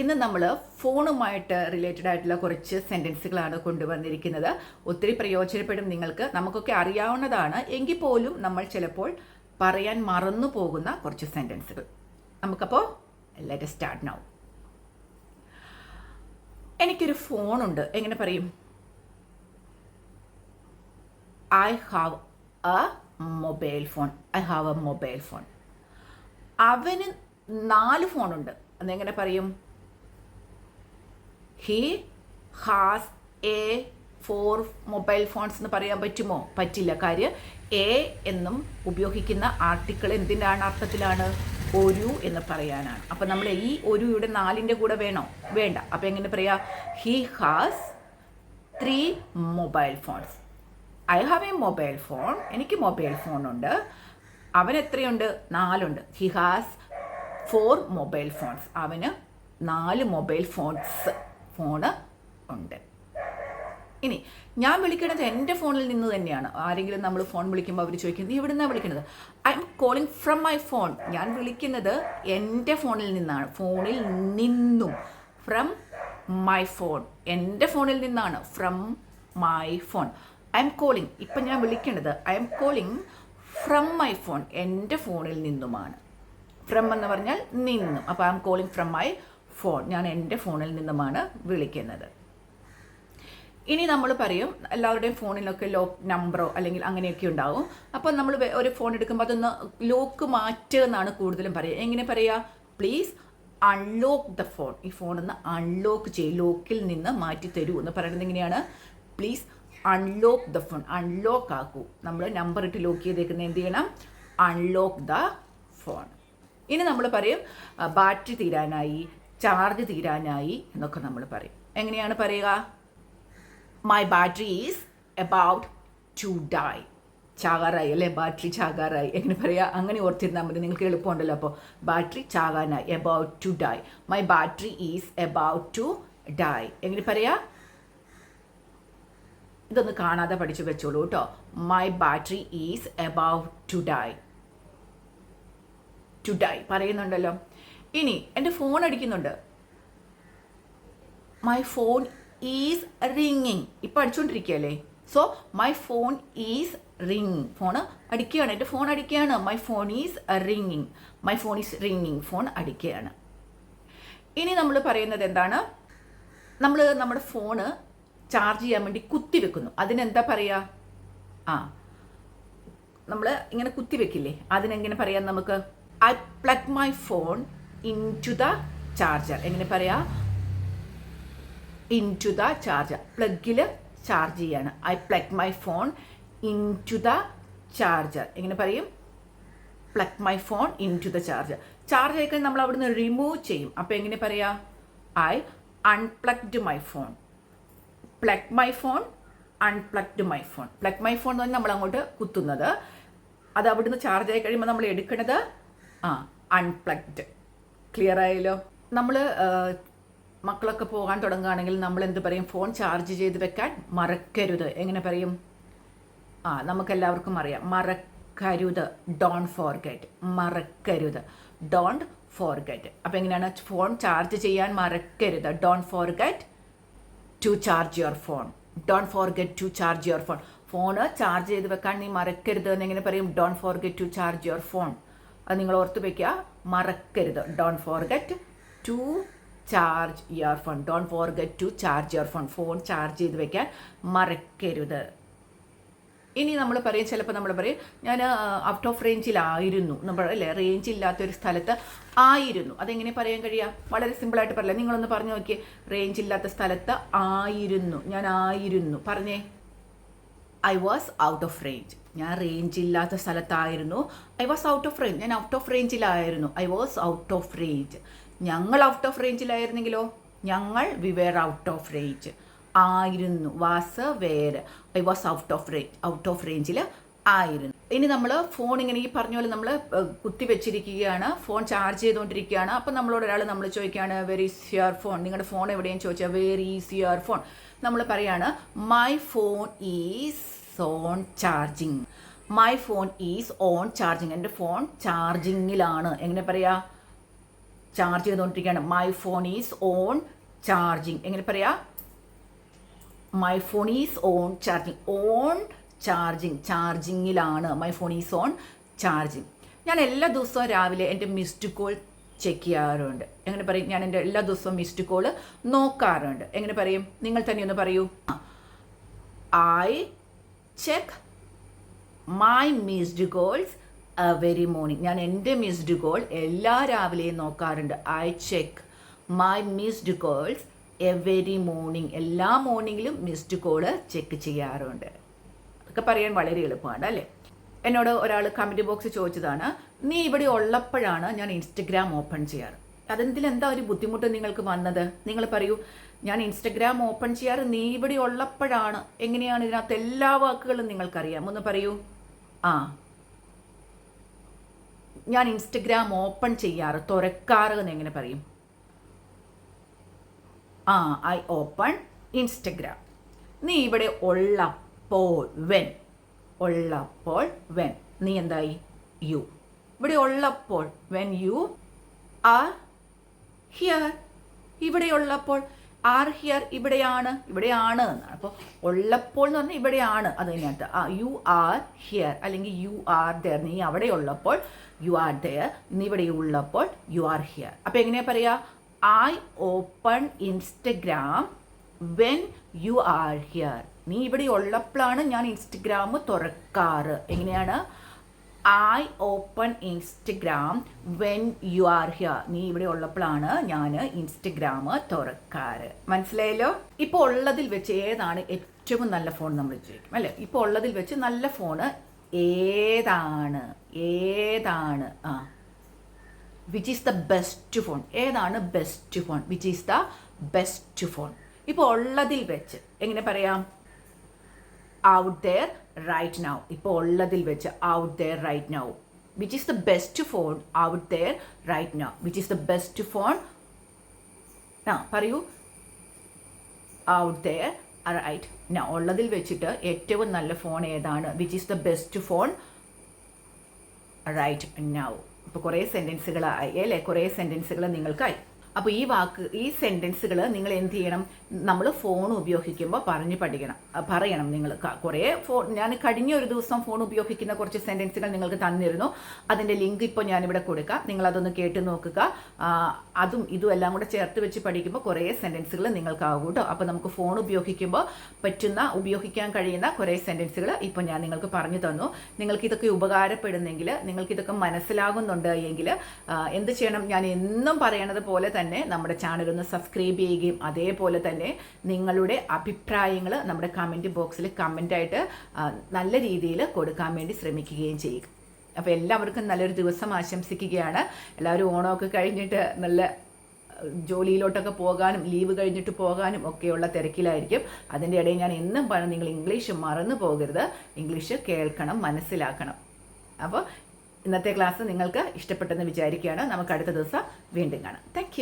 ഇന്ന് നമ്മൾ ഫോണുമായിട്ട് റിലേറ്റഡ് ആയിട്ടുള്ള കുറച്ച് സെന്റൻസുകളാണ് കൊണ്ടുവന്നിരിക്കുന്നത്. ഒത്തിരി പ്രയോജനപ്പെടും നിങ്ങൾക്ക്. നമുക്കൊക്കെ അറിയാവുന്നതാണ്. എങ്കിൽ പോലും നമ്മൾ ചിലപ്പോൾ പറയാൻ മറന്നു പോകുന്ന കുറച്ച് സെന്റൻസുകൾ നമുക്കപ്പോൾ ലെറ്റ് സ്റ്റാർട്ട് നൗ എനിക്കൊരു ഫോണുണ്ട്. എങ്ങനെ പറയും? I have a mobile phone I have a mobile phone അവന് നാല് ഫോണുണ്ട്. അതെങ്ങനെ പറയും? He has a four mobile phones എന്ന് പറയാൻ പറ്റുമോ? പറ്റില്ല. കാര്യം എ എന്നും ഉപയോഗിക്കുന്ന ആർട്ടിക്കിൾ എന്തിനാണ്? അർത്ഥത്തിലാണ് ഒരു എന്ന് പറയാനാണ്. അപ്പം നമ്മൾ ഈ ഒരു ഇവിടെ നാലിന്റെ കൂടെ വേണോ? വേണ്ട. അപ്പം എങ്ങനെ പറയാം? He has three mobile phones I have a mobile phone എനിക്ക് മൊബൈൽ ഫോണുണ്ട് അവൻ എത്രയുണ്ട്? നാലുണ്ട്. He has four mobile phones അവന് നാല് മൊബൈൽ ഫോൺസ് ഫോണ് ഉണ്ട്. ഇനി ഞാൻ വിളിക്കുന്നത് എന്റെ ഫോണിൽ നിന്ന് തന്നെയാണ്. ആരെങ്കിലും നമ്മൾ ഫോൺ വിളിക്കുമ്പോൾ അവർ ചോദിക്കുന്നത് നീ എവിടെ നിന്നാണ് വിളിക്കുന്നത്? I'm calling from my phone ഞാൻ വിളിക്കുന്നത് എന്റെ ഫോണിൽ നിന്നാണ്. ഫോണിൽ നിന്നും. ഫ്രം മൈ ഫോൺ എന്റെ ഫോണിൽ നിന്നാണ്. From my phone I'm calling ഇപ്പം ഞാൻ വിളിക്കേണ്ടത് I'm calling from my phone എന്റെ ഫോണിൽ നിന്നുമാണ്. ഫ്രം എന്ന് പറഞ്ഞാൽ നിന്നും. അപ്പോൾ I'm calling from my phone ഞാൻ എന്റെ ഫോണിൽ നിന്നുമാണ് വിളിക്കുന്നത്. ഇനി നമ്മൾ പറയും എല്ലാവരുടെയും ഫോണിലൊക്കെ ലോക്ക് നമ്പറോ അല്ലെങ്കിൽ അങ്ങനെയൊക്കെ ഉണ്ടാവും. അപ്പോൾ നമ്മൾ ഒരു ഫോൺ എടുക്കുമ്പോൾ അതൊന്ന് ലോക്ക് മാറ്റുക എന്നാണ് കൂടുതലും പറയുക. എങ്ങനെ പറയുക? പ്ലീസ് അൺലോക്ക് ദ ഫോൺ ഈ ഫോൺ ഒന്ന് അൺലോക്ക് ചെയ്യും. ലോക്കിൽ നിന്ന് മാറ്റി തരൂ എന്ന് പറയുന്നത് എങ്ങനെയാണ്? Please unlock the phone unlock ആക്കൂ. നമ്മൾ നമ്പർ ഇട്ട് ലോക്ക് ചെയ്തേക്കുന്നത് എന്ത് ചെയ്യണം? അൺലോക്ക് ദ ഫോൺ ഇനി നമ്മൾ പറയും ബാറ്ററി തീരാനായി. ചാർജ് തീരാനായി എന്നൊക്കെ നമ്മൾ പറയും. എങ്ങനെയാണ് പറയുക? My battery is about to die ചാകാറായി അല്ലേ? ബാറ്ററി ചാകാറായി. എങ്ങനെ പറയുക അങ്ങനെ ഓർത്തിരുന്നാൽ മതി. നിങ്ങൾക്ക് എളുപ്പമുണ്ടല്ലോ അപ്പോൾ battery ചാകാനായി about to die my battery is about to die എങ്ങനെ പറയുക ഇതൊന്ന് കാണാതെ പഠിച്ചു വെച്ചോളൂ കേട്ടോ. My battery is about to die to die പറയുന്നുണ്ടല്ലോ. ഇനി എന്റെ ഫോൺ അടിക്കുന്നുണ്ട്. മൈ ഫോൺ ഈസ് റിങ്ങിങ് ഇപ്പം അടിച്ചുകൊണ്ടിരിക്കുകയല്ലേ so my phone is ring phone അടിക്കുകയാണ്. എന്റെ ഫോൺ അടിക്കുകയാണ്. My phone is റിങ്ങിങ് my phone is റിങ്ങിങ് phone അടിക്കുകയാണ്. ഇനി നമ്മൾ പറയുന്നത് എന്താണ്? നമ്മൾ നമ്മുടെ ഫോണ് ചാർജ് ചെയ്യാൻ വേണ്ടി കുത്തി വെക്കുന്നു. അതിനെന്താ പറയുക ആ നമ്മൾ ഇങ്ങനെ കുത്തി വെക്കില്ലേ? അതിനെങ്ങനെ പറയാം നമുക്ക്? I plug my phone into the charger എങ്ങനെ പറയാ? ഇൻ ടു ദ ചാർജർ പ്ലഗിൽ ചാർജ് ചെയ്യാണ്. I plug my phone into the charger എങ്ങനെ പറയും? Plug my phone into the charger charge ആയിക്കഴിഞ്ഞാൽ നമ്മൾ അവിടുന്ന് റിമൂവ് ചെയ്യും. അപ്പോൾ എങ്ങനെ പറയാ? I unplugged my phone plug my phone unplugged my phone plug my phone എന്ന് പറഞ്ഞാൽ നമ്മൾ അങ്ങോട്ട് കുത്തുന്നത്. അത് അവിടുന്ന് ചാർജ് ആയി കഴിയുമ്പോൾ നമ്മൾ എടുക്കുന്നത് ആ അൺപ്ലഗ്ഡ് ക്ലിയർ ആയല്ലോ നമ്മൾ മക്കളൊക്കെ പോകാൻ തുടങ്ങുകയാണെങ്കിൽ നമ്മൾ എന്ത് പറയും? ഫോൺ ചാർജ് ചെയ്ത് വെക്കാൻ മറക്കരുത്. എങ്ങനെ പറയും? ആ നമുക്കെല്ലാവർക്കും അറിയാം. മറക്കരുത്. ഡോൺ ഫോർഗെറ്റ് മറക്കരുത്. ഡോണ്ട് ഫോർഗെറ്റ് അപ്പോൾ എങ്ങനെയാണ്? ഫോൺ ചാർജ് ചെയ്യാൻ മറക്കരുത്. Don't forget to charge your phone don't forget to charge your phone phone charge ചെയ്ത് വെക്കാൻ നീ മറക്കരുത് എന്ന് എങ്ങനെ പറയും? Don't forget to charge your phone അത് നിങ്ങൾ ഓർത്ത് വെക്കുക. മറക്കരുത്. Don't forget to charge your phone don't forget to charge your phone phone charge ചെയ്ത് വെക്കാൻ മറക്കരുത്. ഇനി നമ്മൾ പറയും ചിലപ്പോൾ നമ്മൾ പറയും ഞാൻ ഔട്ട് ഓഫ് റേഞ്ചിലായിരുന്നു നമ്മൾ അല്ലേ? റേഞ്ച് ഇല്ലാത്തൊരു സ്ഥലത്ത് ആയിരുന്നു. അതെങ്ങനെ പറയാൻ കഴിയുക വളരെ സിമ്പിളായിട്ട് പറയില്ല നിങ്ങളൊന്ന് പറഞ്ഞു നോക്കിയേ. റേഞ്ച് ഇല്ലാത്ത സ്ഥലത്ത് ആയിരുന്നു. ഞാൻ ആയിരുന്നു. പറഞ്ഞേ. I was out of range ഞാൻ റേഞ്ച് ഇല്ലാത്ത സ്ഥലത്തായിരുന്നു. I was out of range ഞാൻ out of റേഞ്ചിലായിരുന്നു I was out of range ഞങ്ങൾ ഔട്ട് ഓഫ് റേഞ്ചിലായിരുന്നെങ്കിലോ ഞങ്ങൾ we were out of range ആയിരുന്നു. Was were. I was out of range out of റേഞ്ചിൽ ആയിരുന്നു. ഇനി നമ്മൾ ഫോൺ ഇങ്ങനെ ഈ പറഞ്ഞ പോലെ നമ്മൾ കുത്തി വെച്ചിരിക്കുകയാണ്. ഫോൺ ചാർജ് ചെയ്തുകൊണ്ടിരിക്കുകയാണ്. അപ്പം നമ്മളോട് ഒരാൾ നമ്മൾ ചോദിക്കുകയാണ് വെരി ഈസ് യുവർ ഫോൺ നിങ്ങളുടെ ഫോൺ എവിടെയും ചോദിച്ചാൽ വെരി ഈസ് യുവർ ഫോൺ നമ്മൾ പറയാണ് my phone is on charging my phone is on charging എന്റെ ഫോൺ ചാർജിങ്ങിലാണ് എങ്ങനെ പറയാ? ചാർജ് ചെയ്തുകൊണ്ടിരിക്കുകയാണ്. My phone is on charging എങ്ങനെ പറയാ? My phone is on charging on charging ചാർജിങ്ങിലാണ് my phone is on charging ഞാൻ എല്ലാ ദിവസവും രാവിലെ എന്റെ മിസ്ഡ് കോൾ ചെക്ക് ചെയ്യാറുണ്ട്. എങ്ങനെ പറയും? ഞാൻ എന്റെ എല്ലാ ദിവസവും മിസ്ഡ് കോൾ നോക്കാറുണ്ട്. എങ്ങനെ പറയും? നിങ്ങൾ തന്നെ ഒന്ന് പറയൂ. I check my missed calls every morning ഞാൻ എന്റെ മിസ്ഡ് കോൾ എല്ലാ രാവിലെയും നോക്കാറുണ്ട്. I check my missed calls every morning എല്ലാ മോർണിംഗിലും മിസ്ഡ് കോൾ ചെക്ക് ചെയ്യാറുണ്ട്. അതൊക്കെ പറയാൻ വളരെ എളുപ്പമാണ് അല്ലേ? എന്നോട് ഒരാൾ കമന്റ് ബോക്സ് ചോദിച്ചതാണ് നീ ഇവിടെ ഉള്ളപ്പോഴാണ് ഞാൻ ഇൻസ്റ്റഗ്രാം ഓപ്പൺ ചെയ്യാറ്? അതെന്തിൽ എന്താ ഒരു ബുദ്ധിമുട്ട് നിങ്ങൾക്ക് വന്നത്? നിങ്ങൾ പറയൂ ഞാൻ ഇൻസ്റ്റഗ്രാം ഓപ്പൺ ചെയ്യാറ് നീ ഇവിടെ ഉള്ളപ്പോഴാണ്. എങ്ങനെയാണ് ഇതിനകത്ത് എല്ലാ വാക്കുകളും നിങ്ങൾക്കറിയാം? ഒന്ന് പറയൂ. ആ. ഞാൻ ഇൻസ്റ്റഗ്രാം ഓപ്പൺ ചെയ്യാറ് തുറക്കാറ് എന്ന് എങ്ങനെ പറയും? ആ ഐ ഓപ്പൺ ഇൻസ്റ്റഗ്രാം നീ ഇവിടെ ഉള്ളപ്പോൾ വെൻ ഉള്ളപ്പോൾ വെൻ നീ എന്തായി? യു ഇവിടെ ഉള്ളപ്പോൾ വെൻ യു ആർ ഹിയർ ഇവിടെയുള്ളപ്പോൾ ആർ ഹിയർ ഇവിടെയാണ് ഇവിടെയാണ് എന്നാണ്. അപ്പോൾ ഉള്ളപ്പോൾ എന്ന് പറഞ്ഞാൽ ഇവിടെയാണ്. അത് അതിനകത്ത് ആ യു ആർ ഹിയർ അല്ലെങ്കിൽ യു ആർ ദർ നീ അവിടെ ഉള്ളപ്പോൾ യു ആർ ദർ നീ ഇവിടെ ഉള്ളപ്പോൾ യു ആർ ഹിയർ അപ്പോൾ എങ്ങനെയാണ് പറയുക? I open Instagram when you are here നീ ഇവിടെ ഉള്ളപ്പോഴാണ് ഞാൻ ഇൻസ്റ്റഗ്രാം തുറക്കാറ്. എങ്ങനെയാണ്? I open Instagram when you are here നീ ഇവിടെ ഉള്ളപ്പോഴാണ് ഞാൻ ഇൻസ്റ്റഗ്രാം തുറക്കാറ്. മനസ്സിലായല്ലോ? ഇപ്പോൾ ഉള്ളതിൽ വെച്ച് ഏതാണ് ഏറ്റവും നല്ല ഫോൺ നമ്മൾ ചോദിക്കും അല്ലേ? ഇപ്പോൾ ഉള്ളതിൽ വെച്ച് നല്ല ഫോണ് ഏതാണ്? ഏതാണ്? ആ. Which is the best phone ഏതാണ് best phone which is the best phone ഇപ്പോൾ ഉള്ളതിൽ വെച്ച് എങ്ങനെ പറയാം? ഔട്ട് ദെയർ റൈറ്റ് നൗ ഇപ്പോൾ ഉള്ളതിൽ വെച്ച് out there right now which is the best phone out there right now which is the best phone ആ പറയൂ. ഔട്ട് ദെയർ റൈറ്റ് നൗ ഉള്ളതിൽ വെച്ചിട്ട് ഏറ്റവും നല്ല ഫോൺ ഏതാണ്? Which is the best phone right now ഇപ്പോൾ കുറേ സെന്റൻസുകളായി അല്ലേ? കുറേ സെന്റൻസുകൾ നിങ്ങൾക്കായി. അപ്പോൾ ഈ വാക്ക് ഈ സെന്റൻസുകൾ നിങ്ങൾ എന്ത് ചെയ്യണം? നമ്മൾ ഫോൺ ഉപയോഗിക്കുമ്പോൾ പറഞ്ഞ് പഠിക്കണം. പറയണം നിങ്ങൾ കുറേ ഫോൺ ഞാൻ കഴിഞ്ഞ ഒരു ദിവസം ഫോൺ ഉപയോഗിക്കുന്ന കുറച്ച് സെന്റൻസുകൾ നിങ്ങൾക്ക് തന്നിരുന്നു. അതിന്റെ ലിങ്ക് ഇപ്പോൾ ഞാനിവിടെ കൊടുക്കാം. നിങ്ങൾ അതൊന്ന് കേട്ട് നോക്കുക. അതും ഇതും എല്ലാം കൂടെ ചേർത്ത് വെച്ച് പഠിക്കുമ്പോൾ കുറേ സെന്റൻസുകൾ നിങ്ങൾക്കാകും കേട്ടോ. അപ്പോൾ നമുക്ക് ഫോൺ ഉപയോഗിക്കുമ്പോൾ പറ്റുന്ന ഉപയോഗിക്കാൻ കഴിയുന്ന കുറേ സെന്റൻസുകൾ ഇപ്പോൾ ഞാൻ നിങ്ങൾക്ക് പറഞ്ഞു തന്നു. നിങ്ങൾക്ക് ഇതൊക്കെ ഉപകാരപ്പെടുന്നെങ്കിൽ നിങ്ങൾക്ക് ഇതൊക്കെ മനസ്സിലാകുന്നുണ്ട് എങ്കിൽ എന്ത് ചെയ്യണം? ഞാൻ എന്നും പറയണത് പോലെ തന്നെ നമ്മുടെ ചാനൽ ഒന്ന് സബ്സ്ക്രൈബ് ചെയ്യുകയും അതേപോലെ തന്നെ നിങ്ങളുടെ അഭിപ്രായങ്ങൾ നമ്മുടെ കമന്റ് ബോക്സിൽ കമന്റായിട്ട് നല്ല രീതിയിൽ കൊടുക്കാൻ വേണ്ടി ശ്രമിക്കുകയും ചെയ്യുക അപ്പോൾ എല്ലാവർക്കും നല്ലൊരു ദിവസം ആശംസിക്കുകയാണ്. എല്ലാവരും ഓണമൊക്കെ കഴിഞ്ഞിട്ട് നല്ല ജോലിയിലോട്ടൊക്കെ പോകാനും ലീവ് കഴിഞ്ഞിട്ട് പോകാനും ഒക്കെയുള്ള തിരക്കിലായിരിക്കും. അതിന്റെ ഇടയിൽ ഞാൻ എന്നും പറഞ്ഞു നിങ്ങൾ ഇംഗ്ലീഷ് മറന്നു പോകരുത്. ഇംഗ്ലീഷ് കേൾക്കണം മനസ്സിലാക്കണം. അപ്പോൾ ഇന്നത്തെ ക്ലാസ് നിങ്ങൾക്ക് ഇഷ്ടപ്പെട്ടെന്ന് വിചാരിക്കുകയാണ്. നമുക്ക് അടുത്ത ദിവസം വീണ്ടും കാണാം. താങ്ക്